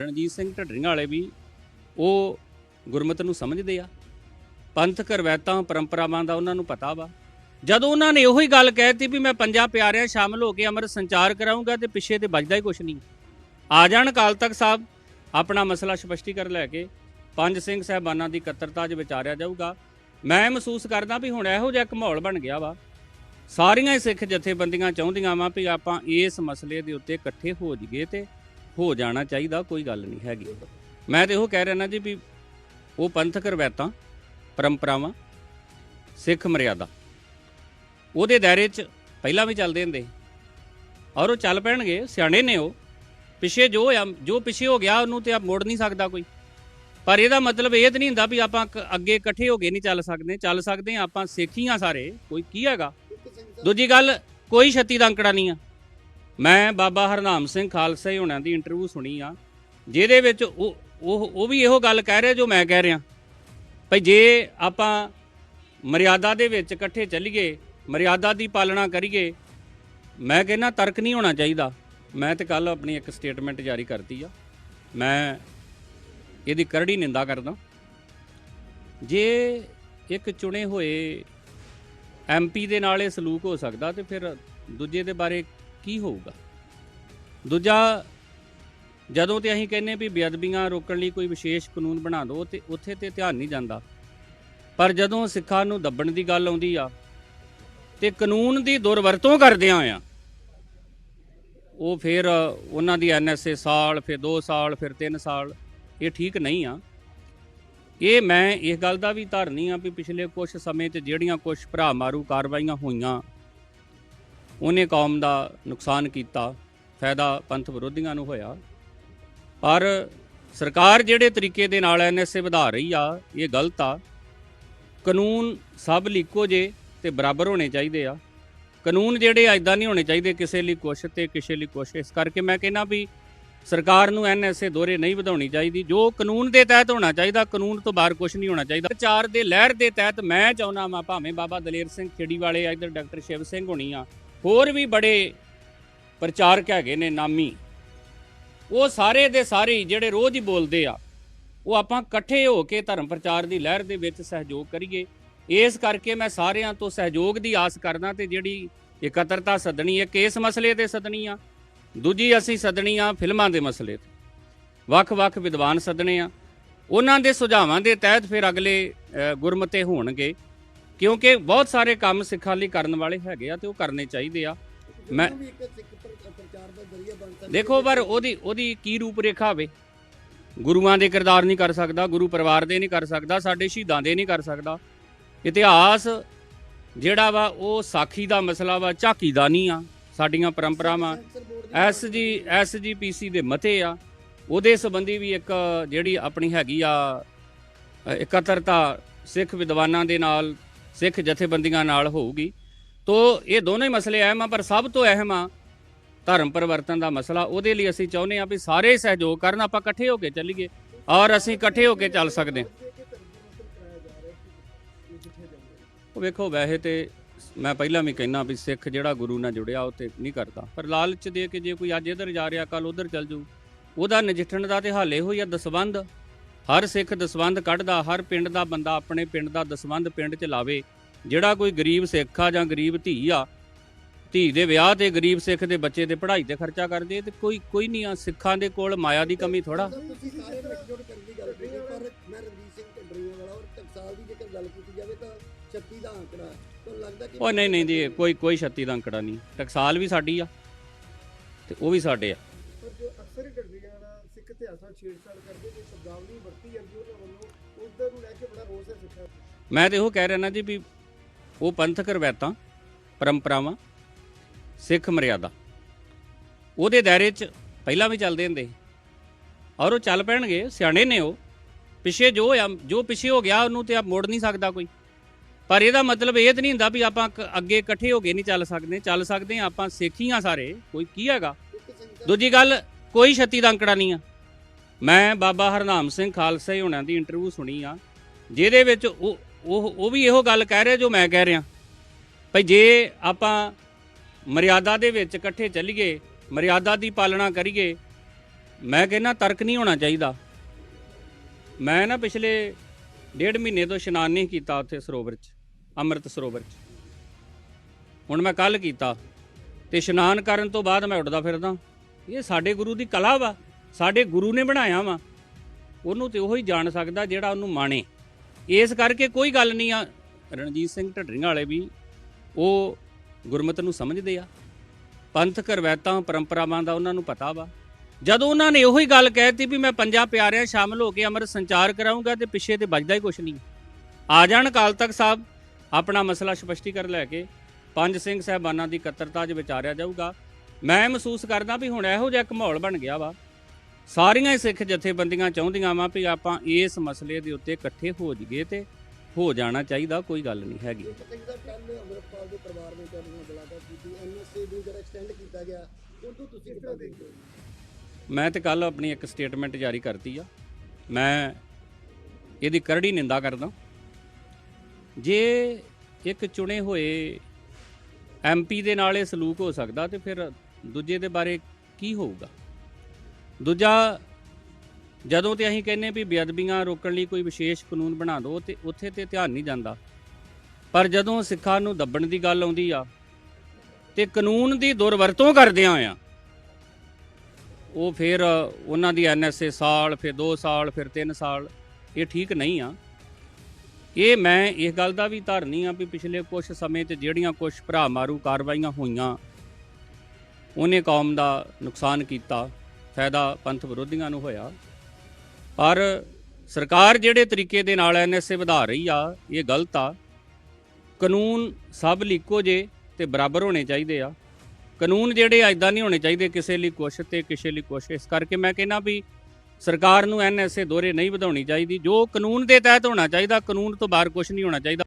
ਰਣਜੀਤ ਸਿੰਘ ਢੱਡਰੀਆਂ ਵਾਲੇ ਵੀ ਉਹ ਗੁਰਮਤ ਨੂੰ ਸਮਝਦੇ ਆ। ਪੰਥਕ ਰਵਾਇਤਾਂ ਪਰੰਪਰਾਵਾਂ ਦਾ ਉਹਨਾਂ ਨੂੰ ਪਤਾ ਵਾ। ਜਦੋਂ ਉਹਨਾਂ ਨੇ ਉਹੀ ਗੱਲ ਕਹਿਤੀ ਵੀ ਮੈਂ ਪੰਜਾਂ ਪਿਆਰਿਆਂ ਸ਼ਾਮਲ ਹੋ ਕੇ ਅੰਮ੍ਰਿਤ ਸੰਚਾਰ ਕਰਾਉਂਗਾ ਤੇ ਪਿੱਛੇ ਤੇ ਵੱਜਦਾ ਹੀ ਕੁਛ ਨਹੀਂ। ਆ ਜਾਣ ਅਕਾਲ ਤਖਤ ਸਾਹਿਬ, ਆਪਣਾ ਮਸਲਾ ਸਪਸ਼ਟੀਕਰਨ ਲੈ ਕੇ ਪੰਜ ਸਿੰਘ ਸਾਹਿਬਾਨਾਂ ਦੀ ਇਕੱਤਰਤਾ 'ਚ ਵਿਚਾਰਿਆ ਜਾਊਗਾ। ਮੈਂ ਮਹਿਸੂਸ ਕਰਦਾ ਵੀ ਹੁਣ ਇਹੋ ਜਿਹਾ ਇੱਕ ਮਾਹੌਲ ਬਣ ਗਿਆ ਵਾ। ਸਾਰੀਆਂ ਸਿੱਖ ਜਥੇਬੰਦੀਆਂ ਚਾਹੁੰਦੀਆਂ ਵਾ ਵੀ ਆਪਾਂ ਇਸ ਮਸਲੇ ਦੇ ਉੱਤੇ ਇਕੱਠੇ ਹੋ ਜਾਈਏ ਤੇ ਹੋ ਜਾਣਾ ਚਾਹੀਦਾ, ਕੋਈ ਗੱਲ ਨਹੀਂ ਹੈਗੀ। ਮੈਂ ਤੇ ਉਹ ਕਹਿ ਰਿਹਾ ਨਾ ਜੀ ਵੀ ਉਹ ਪੰਥਕ ਰਵਾਇਤਾਂ, ਪਰੰਪਰਾਵਾਂ, ਸਿੱਖ ਮਰਿਆਦਾ, ਉਹਦੇ ਦਾਇਰੇ 'ਚ ਪਹਿਲਾਂ ਵੀ ਚੱਲਦੇ ਹੁੰਦੇ। ਔਰ ਉਹ ਚੱਲ ਪੈਣਗੇ, ਸਿਆਣੇ ਨੇ ਉਹ। ਪਿੱਛੇ ਜੋ ਹੋਇਆ, ਜੋ ਪਿੱਛੇ ਹੋ ਗਿਆ, ਉਹਨੂੰ ਤੇ ਆਪ ਮੋੜ ਨਹੀਂ ਸਕਦਾ ਕੋਈ। ਪਰ ਇਹਦਾ ਮਤਲਬ ਇਹ ਤਾਂ ਨਹੀਂ ਹੁੰਦਾ ਵੀ ਆਪਾਂ ਕ- ਅੱਗੇ ਇਕੱਠੇ ਹੋ ਕੇ ਨਹੀਂ ਚੱਲ ਸਕਦੇ। ਚੱਲ ਸਕਦੇ ਹਾਂ ਆਪਾਂ ਸਿੱਖੀਆਂ ਸਾਰੇ, ਕੋਈ ਕੀ ਹੈਗਾ। ਦੂਜੀ ਗੱਲ, ਕੋਈ ਛੱਤੀ ਦਾ ਅੰਕੜਾ ਨਹੀਂ ਆ। ਮੈਂ ਬਾਬਾ ਹਰਨਾਮ ਸਿੰਘ ਖਾਲਸਾ ਜੀ ਹੁਣਾਂ ਦੀ ਇੰਟਰਵਿਊ ਸੁਣੀ ਆ, ਜਿਹਦੇ ਵਿੱਚ ਉਹ ਉਹ ਉਹ ਵੀ ਇਹੋ ਗੱਲ ਕਹਿ ਰਿਹਾ ਜੋ ਮੈਂ ਕਹਿ ਰਿਹਾ। ਭਈ ਜੇ ਆਪਾਂ ਮਰਿਆਦਾ ਦੇ ਵਿੱਚ ਇਕੱਠੇ ਚੱਲੀਏ, ਮਰਿਆਦਾ ਦੀ ਪਾਲਣਾ ਕਰੀਏ, ਮੈਂ ਕਹਿੰਦਾ ਤਰਕ ਨਹੀਂ ਹੋਣਾ ਚਾਹੀਦਾ। ਮੈਂ ਤੇ ਕੱਲ ਆਪਣੀ ਇੱਕ ਸਟੇਟਮੈਂਟ ਜਾਰੀ ਕਰਤੀ ਆ। ਮੈਂ ਇਹਦੀ ਕਰੜੀ ਨਿੰਦਾ ਕਰਦਾ। ਜੇ ਇੱਕ ਚੁਣੇ ਹੋਏ ਐਮਪੀ ਦੇ ਨਾਲ ਇਹ ਸਲੂਕ ਹੋ ਸਕਦਾ ਤੇ ਫਿਰ ਦੂਜੇ ਦੇ ਬਾਰੇ ਕੀ ਹੋਊਗਾ? ਦੂਜਾ, ਜਦੋਂ ਤੇ ਅਸੀਂ ਕਹਿੰਨੇ ਵੀ ਬੇਅਦਬੀਆਂ ਰੋਕਣ ਲਈ ਕੋਈ ਵਿਸ਼ੇਸ਼ ਕਾਨੂੰਨ ਬਣਾ ਦਿਓ ਤੇ ਉੱਥੇ ਤੇ ਧਿਆਨ ਨਹੀਂ ਜਾਂਦਾ। ਪਰ ਜਦੋਂ ਸਿੱਖਾਂ ਨੂੰ ਦੱਬਣ ਦੀ ਗੱਲ ਆਉਂਦੀ ਆ ਤੇ ਕਾਨੂੰਨ ਦੀ ਦੁਰਵਰਤੋਂ ਕਰਦਿਆਂ ਆ, ਉਹ ਫਿਰ ਉਹਨਾਂ ਦੀ ਐਨਐਸਏ ਸਾਲ, ਫਿਰ 2 ਸਾਲ, ਫਿਰ 3 ਸਾਲ, ਇਹ ਠੀਕ ਨਹੀਂ ਆ। ਇਹ ਮੈਂ ਇਸ ਗੱਲ ਦਾ ਵੀ ਧਾਰਨੀ ਆ ਵੀ ਪਿਛਲੇ ਕੁਝ ਸਮੇਂ 'ਚ ਜਿਹੜੀਆਂ ਕੁਝ ਭਰਾ ਮਾਰੂ ਕਾਰਵਾਈਆਂ ਹੋਈਆਂ ਉਹਨੇ ਕੌਮ ਦਾ ਨੁਕਸਾਨ ਕੀਤਾ ਫਾਇਦਾ ਪੰਥ ਵਿਰੋਧੀਆਂ ਨੂੰ ਹੋਇਆ। ਪਰ ਸਰਕਾਰ ਜਿਹੜੇ ਤਰੀਕੇ ਦੇ ਨਾਲ ਐਨਐਸਏ ਵਧਾ ਰਹੀ ਆ ਇਹ ਗਲਤ ਆ। ਕਾਨੂੰਨ ਸਭ ਲਈ ਇੱਕੋ ਜੇ ਤੇ ਬਰਾਬਰ ਹੋਣੇ ਚਾਹੀਦੇ ਆ। ਕਾਨੂੰਨ ਜਿਹੜੇ ਐਦਾਂ ਨਹੀਂ ਹੋਣੇ ਚਾਹੀਦੇ ਕਿਸੇ ਲਈ ਕੁਛ ਤੇ ਕਿਸੇ ਲਈ ਕੁਛ। ਇਸ ਕਰਕੇ ਮੈਂ ਕਹਿੰਦਾ ਵੀ ਸਰਕਾਰ ਨੂੰ ਐਨਐਸਏ ਦੋਰੇ ਨਹੀਂ ਵਧਾਉਣੀ ਚਾਹੀਦੀ। ਜੋ ਕਾਨੂੰਨ ਦੇ ਤਹਿਤ ਹੋਣਾ ਚਾਹੀਦਾ ਕਾਨੂੰਨ ਤੋਂ ਬਾਹਰ ਕੁਝ ਨਹੀਂ ਹੋਣਾ ਚਾਹੀਦਾ। ਪ੍ਰਚਾਰ ਦੇ ਲਹਿਰ ਦੇ ਤਹਿਤ ਮੈਂ ਚਾਹੁੰਦਾ ਵਾਂ ਭਾਵੇਂ ਬਾਬਾ ਦਲੇਰ ਸਿੰਘ ਖੇੜੀ ਵਾਲੇ ਆ, ਇੱਧਰ ਡਾਕਟਰ ਸ਼ਿਵ ਸਿੰਘ ਹੋਣੀ ਆ ਹੋਰ ਵੀ ਬੜੇ ਪ੍ਰਚਾਰਕ ਹੈਗੇ ਨੇ ਨਾਮੀ। ਉਹ ਸਾਰੇ ਦੇ ਸਾਰੇ ਜਿਹੜੇ ਰੋਜ਼ ਹੀ ਬੋਲਦੇ ਆ, ਉਹ ਆਪਾਂ ਇਕੱਠੇ ਹੋ ਕੇ ਧਰਮ ਪ੍ਰਚਾਰ ਦੀ ਲਹਿਰ ਦੇ ਵਿੱਚ ਸਹਿਯੋਗ ਕਰੀਏ। ਇਸ ਕਰਕੇ ਮੈਂ ਸਾਰਿਆਂ ਤੋਂ ਸਹਿਯੋਗ ਦੀ ਆਸ ਕਰਦਾ ਤੇ ਜਿਹੜੀ ਇਕੱਤਰਤਾ ਸੱਦਣੀ ਇੱਕ ਇਸ ਮਸਲੇ ਤੇ ਸੱਦਣੀ ਆ। ਦੂਜੀ ਅਸੀਂ ਸੱਦਣੀ ਆ ਫਿਲਮਾਂ ਦੇ ਮਸਲੇ ਤੇ। ਵੱਖ-ਵੱਖ ਵਿਦਵਾਨ ਸੱਦਣੇ ਆ। ਉਹਨਾਂ ਦੇ ਸੁਝਾਵਾਂ ਦੇ ਤਹਿਤ ਫਿਰ ਅਗਲੇ ਗੁਰਮਤੇ ਹੋਣਗੇ। ਕਿਉਂਕਿ ਬਹੁਤ ਸਾਰੇ ਕੰਮ ਸਿੱਖਾਂ ਲਈ ਕਰਨ ਵਾਲੇ ਹੈਗੇ ਆ ਤੇ ਉਹ ਕਰਨੇ ਚਾਹੀਦੇ ਆ। ਮੈਂ- ਦੇਖੋ ਪਰ ਉਹਦੀ ਉਹਦੀ ਕੀ ਰੂਪ ਰੇਖਾ ਹੋਵੇ? ਗੁਰੂਆਂ ਦੇ ਕਿਰਦਾਰ ਨਹੀਂ ਕਰ ਸਕਦਾ ਗੁਰੂ ਪਰਿਵਾਰ ਦੇ ਨਹੀਂ ਕਰ ਸਕਦਾ ਸਾਡੇ ਸ਼ਹੀਦਾਂ ਦੇ ਨਹੀਂ ਕਰ ਸਕਦਾ। ਇਤਿਹਾਸ ਜਿਹੜਾ ਵਾ ਉਹ ਸਾਖੀ ਦਾ ਮਸਲਾ ਵਾ ਝਾਕੀ ਦਾ ਨਹੀਂ ਆ। ਸਾਡੀਆਂ ਪਰੰਪਰਾਵਾਂ ਸੈਂਸਰ ਬੋਰਡ ਦੀ S G S G P C ਦੇ ਮਤੇ ਆ। ਉਹਦੇ ਸੰਬੰਧੀ ਵੀ ਇੱਕ ਜਿਹੜੀ ਆਪਣੀ ਹੈਗੀ ਆ ਇਕੱਤਰਤਾ ਸਿੱਖ ਵਿਦਵਾਨਾਂ ਦੇ ਨਾਲ ਸਿੱਖ ਜਥੇਬੰਦੀਆਂ ਨਾਲ ਹੋਊਗੀ। ਤੋ ਇਹ ਦੋਨੋਂ ਹੀ ਮਸਲੇ ਅਹਿਮ ਆ, ਪਰ ਸਭ ਤੋਂ ਅਹਿਮ ਆ ਧਰਮ ਪਰਿਵਰਤਨ ਦਾ ਮਸਲਾ। ਉਹਦੇ ਲਈ ਅਸੀਂ ਚਾਹੁੰਦੇ ਆ ਵੀ ਸਾਰੇ ਸਹਿਯੋਗ ਕਰਨ, ਆਪਾਂ ਇਕੱਠੇ ਹੋ ਕੇ ਚੱਲੀਏ ਔਰ ਅਸੀਂ ਇਕੱਠੇ ਹੋ ਕੇ ਚੱਲ ਸਕਦੇ ਹਾਂ। ਉਹ ਵੇਖੋ, ਵੈਸੇ ਤੇ ਮੈਂ ਪਹਿਲਾਂ ਵੀ ਕਹਿਣਾ ਵੀ ਸਿੱਖ ਜਿਹੜਾ ਗੁਰੂ ਨਾਲ ਜੁੜਿਆ, ਉਹ ਤੇ ਨਹੀਂ ਕਰਦਾ। ਪਰ ਲਾਲਚ ਦੇ ਕੇ ਜੇ ਕੋਈ ਅੱਜ ਇੱਧਰ ਜਾ ਰਿਹਾ ਕੱਲ ਉੱਧਰ ਚੱਲ ਜੂ ਉਹਦਾ ਨਜਿੱਠਣ ਦਾ ਤੇ ਹਾਲੇ ਹੋਈ ਆ ਦਸਵੰਧ ਹਰ ਸਿੱਖ ਦਸਵੰਧ ਕੱਢਦਾ ਹਰ ਪਿੰਡ ਦਾ ਬੰਦਾ ਆਪਣੇ ਪਿੰਡ ਦਾ ਦਸਵੰਧ ਪਿੰਡ 'ਚ ਲਾਵੇ। ਜਿਹੜਾ ਕੋਈ ਗਰੀਬ ਸਿੱਖ ਆ ਜਾਂ ਗਰੀਬ ਧੀ ਆ ਧੀ ਦੇ ਵਿਆਹ ਤੇ ਗਰੀਬ ਸਿੱਖ ਦੇ ਬੱਚੇ ਦੇ ਪੜ੍ਹਾਈ ਤੇ ਖਰਚਾ ਕਰਦੇ ਤੇ ਕੋਈ ਕੋਈ ਨਹੀਂ ਆ ਸਿੱਖਾਂ ਦੇ ਕੋਲ ਮਾਇਆ ਦੀ ਕਮੀ ਥੋੜਾ ਤੁਸੀਂ ਸਾਰੇ ਇਕਜੁੱਟ ਕਰਨ ਦੀ ਗੱਲ ਕੀਤੀ ਪਰ ਮੈਂ ਰਣਜੀਤ ਸਿੰਘ ਢੱਡਰੀਆਂ ਵਾਲਾ ਔਰ ਟਕਸਾਲ ਦੀ ਜੇਕਰ ਗੱਲ ਕੀਤੀ ਜਾਵੇ ਤਾਂ 36 ਦਾ ਆંકੜਾ ਤਾਂ ਲੱਗਦਾ ਕਿ ਉਹ ਨਹੀਂ ਨਹੀਂ ਜੀ ਕੋਈ ਕੋਈ ਛੱਤੀ ਦਾ ਅੰਕੜਾ ਨਹੀਂ। ਟਕਸਾਲ ਵੀ ਸਾਡੀ ਆ ਤੇ ਉਹ ਵੀ ਸਾਡੇ ਆ। ਵਾਲਾ ਸਿੱਖ ਇਤਿਹਾਸਾਂ ਛੇੜਛਾੜ ਕਰਦੇ ਜੇ ਸ਼ਬਦਾਵਲੀ ਵਰਤੀ ਜਾਂਦੀ ਉਹਨਾਂ ਵੱਲੋਂ ਉਧਰ ਨੂੰ ਲੈ ਕੇ ਬੜਾ ਰੋਸ ਹੈ ਸਿੱਖਾਂ ਦਾ। ਮੈਂ ਤੇ ਉਹ ਕਹਿ ਰਿਹਾ ਨਾ ਜੀ ਵੀ ਉਹ ਪੰਥਕ ਰਵਾਇਤਾਂ ਪਰੰਪਰਾਵਾਂ ਸਿੱਖ ਮਰਿਆਦਾ ਉਹਦੇ ਦਾਇਰੇ 'ਚ ਪਹਿਲਾਂ ਵੀ ਚੱਲਦੇ ਹੁੰਦੇ ਔਰ ਉਹ ਚੱਲ ਪੈਣਗੇ ਸਿਆਣੇ ਨੇ ਉਹ। ਪਿੱਛੇ ਜੋ ਹੋਇਆ ਜੋ ਪਿੱਛੇ ਹੋ ਗਿਆ ਉਹਨੂੰ ਤੇ ਆਪ ਮੋੜ ਨਹੀਂ ਸਕਦਾ ਕੋਈ। ਪਰ ਇਹਦਾ ਮਤਲਬ ਇਹ ਤਾਂ ਨਹੀਂ ਹੁੰਦਾ ਵੀ ਆਪਾਂ ਅੱਗੇ ਇਕੱਠੇ ਹੋ ਕੇ ਨਹੀਂ ਚੱਲ ਸਕਦੇ। ਚੱਲ ਸਕਦੇ ਹਾਂ ਆਪਾਂ ਸਿੱਖੀਆਂ ਸਾਰੇ ਕੋਈ ਕੀ ਹੈਗਾ? ਦੂਜੀ ਗੱਲ ਕੋਈ ਛੱਤੀ ਦਾ ਅੰਕੜਾ ਨਹੀਂ ਆ। ਮੈਂ ਬਾਬਾ ਹਰਨਾਮ ਸਿੰਘ ਖਾਲਸਾ ਜੀ ਹੁਣਾਂ ਦੀ ਇੰਟਰਵਿਊ ਸੁਣੀ ਆ, ਜਿਹਦੇ ਵਿੱਚ ਉਹ ਉਹ ਉਹ ਵੀ ਇਹੋ ਗੱਲ ਕਹਿ ਰਿਹਾ ਜੋ ਮੈਂ ਕਹਿ ਰਿਹਾ। ਭਈ ਜੇ ਆਪਾਂ ਮਰਿਆਦਾ ਦੇ ਵਿੱਚ ਇਕੱਠੇ ਚੱਲੀਏ, ਮਰਿਆਦਾ ਦੀ ਪਾਲਣਾ ਕਰੀਏ, ਮੈਂ ਕਹਿੰਦਾ ਤਰਕ ਨਹੀਂ ਹੋਣਾ ਚਾਹੀਦਾ। ਮੈਂ ਨਾ ਪਿਛਲੇ ਡੇਢ ਮਹੀਨੇ ਤੋਂ ਇਸ਼ਨਾਨ ਨਹੀਂ ਕੀਤਾ ਉੱਥੇ ਸਰੋਵਰ 'ਚ, ਅੰਮ੍ਰਿਤ ਸਰੋਵਰ 'ਚ। ਹੁਣ ਮੈਂ ਕੱਲ ਕੀਤਾ, ਤੇ ਇਸ਼ਨਾਨ ਕਰਨ ਤੋਂ ਬਾਅਦ ਮੈਂ ਉੱਡਦਾ ਫਿਰਦਾ। ਇਹ ਸਾਡੇ ਗੁਰੂ ਦੀ ਕਲਾ ਵਾ। ਸਾਡੇ ਗੁਰੂ ਨੇ ਬਣਾਇਆ ਵਾ, ਉਹਨੂੰ ਤੇ ਹੀ ਜਾਣ ਸਕਦਾ ਜਿਹੜਾ ਉਹਨੂੰ ਮਾਣੇ। ਇਸ ਕਰਕੇ ਕੋਈ ਗੱਲ ਨਹੀਂ ਆ, ਰਣਜੀਤ ਸਿੰਘ ਢੱਡਰੀਆਂ ਵਾਲੇ ਵੀ ਉਹ ਗੁਰਮਤ ਨੂੰ ਸਮਝਦੇ ਆ। ਪੰਥਕ ਰਵਾਇਤਾਂ ਪਰੰਪਰਾਵਾਂ ਦਾ ਉਹਨਾਂ ਨੂੰ ਪਤਾ ਵਾ। ਜਦੋਂ ਉਹਨਾਂ ਨੇ ਉਹੀ ਗੱਲ ਕਹਿਤੀ ਵੀ ਮੈਂ ਪੰਜਾਂ ਪਿਆਰਿਆਂ ਸ਼ਾਮਲ ਹੋ ਕੇ ਅੰਮ੍ਰਿਤ ਸੰਚਾਰ ਕਰਾਉਂਗਾ ਤੇ ਪਿੱਛੇ ਤੇ ਵੱਜਦਾ ਹੀ ਕੁਛ ਨਹੀਂ। ਆ ਜਾਣ ਅਕਾਲ ਤਖਤ ਸਾਹਿਬ, ਆਪਣਾ ਮਸਲਾ ਸਪਸ਼ਟੀਕਰਨ ਲੈ ਕੇ ਪੰਜ ਸਿੰਘ ਸਾਹਿਬਾਨਾਂ ਦੀ ਇਕੱਤਰਤਾ 'ਚ ਵਿਚਾਰਿਆ ਜਾਊਗਾ। ਮੈਂ ਮਹਿਸੂਸ ਕਰਦਾ ਵੀ ਹੁਣ ਇਹੋ ਜਿਹਾ ਇੱਕ ਮਾਹੌਲ ਬਣ ਗਿਆ ਵਾ। ਸਾਰੀਆਂ ਹੀ ਸਿੱਖ ਜਥੇਬੰਦੀਆਂ ਚਾਹੁੰਦੀਆਂ ਵਾ ਵੀ ਆਪਾਂ ਇਸ ਮਸਲੇ ਦੇ ਉੱਤੇ ਇਕੱਠੇ ਹੋ ਜਾਈਏ ਤੇ ਹੋ ਜਾਣਾ ਚਾਹੀਦਾ ਕੋਈ ਗੱਲ ਨਹੀਂ ਹੈਗੀ। ਮੈਂ ਤੇ ਕੱਲ ਆਪਣੀ ਇੱਕ ਸਟੇਟਮੈਂਟ ਜਾਰੀ ਕਰਤੀ ਆ। ਮੈਂ ਇਹਦੀ ਕਰੜੀ ਨਿੰਦਾ ਕਰਦਾ ਜੇ ਇੱਕ ਚੁਣੇ ਹੋਏ ਐਮਪੀ ਦੇ ਨਾਲ ਇਹ ਸਲੂਕ ਹੋ ਸਕਦਾ ਤੇ ਫਿਰ ਦੂਜੇ ਦੇ ਬਾਰੇ ਕੀ ਹੋਊਗਾ? ਦੂਜਾ, ਜਦੋਂ ਤੇ ਅਸੀਂ ਕਹਿੰਨੇ ਵੀ ਬੇਅਦਬੀਆਂ ਰੋਕਣ ਲਈ ਕੋਈ ਵਿਸ਼ੇਸ਼ ਕਾਨੂੰਨ ਬਣਾ ਦਿਓ, ਤੇ ਉੱਥੇ ਤੇ ਧਿਆਨ ਨਹੀਂ ਜਾਂਦਾ। ਪਰ ਜਦੋਂ ਸਿੱਖਾਂ ਨੂੰ ਦੱਬਣ ਦੀ ਗੱਲ ਆਉਂਦੀ ਆ, ਤੇ ਕਾਨੂੰਨ ਦੀ ਦੁਰਵਰਤੋਂ ਕਰਦਿਆਂ ਆ, ਉਹ ਫਿਰ ਉਹਨਾਂ ਦੀ ਐਨਐਸਏ ਸਾਲ, ਫਿਰ 2 ਸਾਲ, ਫਿਰ 3 ਸਾਲ, ਇਹ ਠੀਕ ਨਹੀਂ ਆ। ਇਹ ਮੈਂ ਇਸ ਗੱਲ ਦਾ ਵੀ ਧਾਰਨੀ ਆ ਵੀ ਪਿਛਲੇ ਕੁਝ ਸਮੇਂ 'ਚ ਜਿਹੜੀਆਂ ਕੁਝ ਭਰਾ ਮਾਰੂ ਕਾਰਵਾਈਆਂ ਹੋਈਆਂ, ਉਹਨੇ ਕੌਮ ਦਾ ਨੁਕਸਾਨ ਕੀਤਾ। ਫਾਇਦਾ ਪੰਥ ਵਿਰੋਧੀਆਂ ਨੂੰ ਹੋਇਆ। ਪਰ ਸਰਕਾਰ ਜਿਹੜੇ ਤਰੀਕੇ ਦੇ ਨਾਲ ਐਨਐਸਏ ਵਧਾ ਰਹੀ ਆ, ਇਹ ਗਲਤ ਆ। ਕਾਨੂੰਨ ਸਭ ਲਈ ਇੱਕੋ ਜੇ ਤੇ ਬਰਾਬਰ ਹੋਣੇ ਚਾਹੀਦੇ ਆ। ਕਾਨੂੰਨ ਜਿਹੜੇ ਐਦਾਂ ਨਹੀਂ ਹੋਣੇ ਚਾਹੀਦੇ, ਕਿਸੇ ਲਈ ਕੁਛ ਤੇ ਕਿਸੇ ਲਈ ਕੁਛ। ਇਸ ਕਰਕੇ ਮੈਂ ਕਹਿੰਦਾ ਵੀ ਸਰਕਾਰ ਨੂੰ ਐਨਐਸਏ ਦੋਰੇ ਨਹੀਂ ਵਧਾਉਣੀ ਚਾਹੀਦੀ। ਜੋ ਕਾਨੂੰਨ ਦੇ ਤਹਿਤ ਹੋਣਾ ਚਾਹੀਦਾ, ਕਾਨੂੰਨ ਤੋਂ ਬਾਹਰ ਕੁਝ ਨਹੀਂ ਹੋਣਾ ਚਾਹੀਦਾ।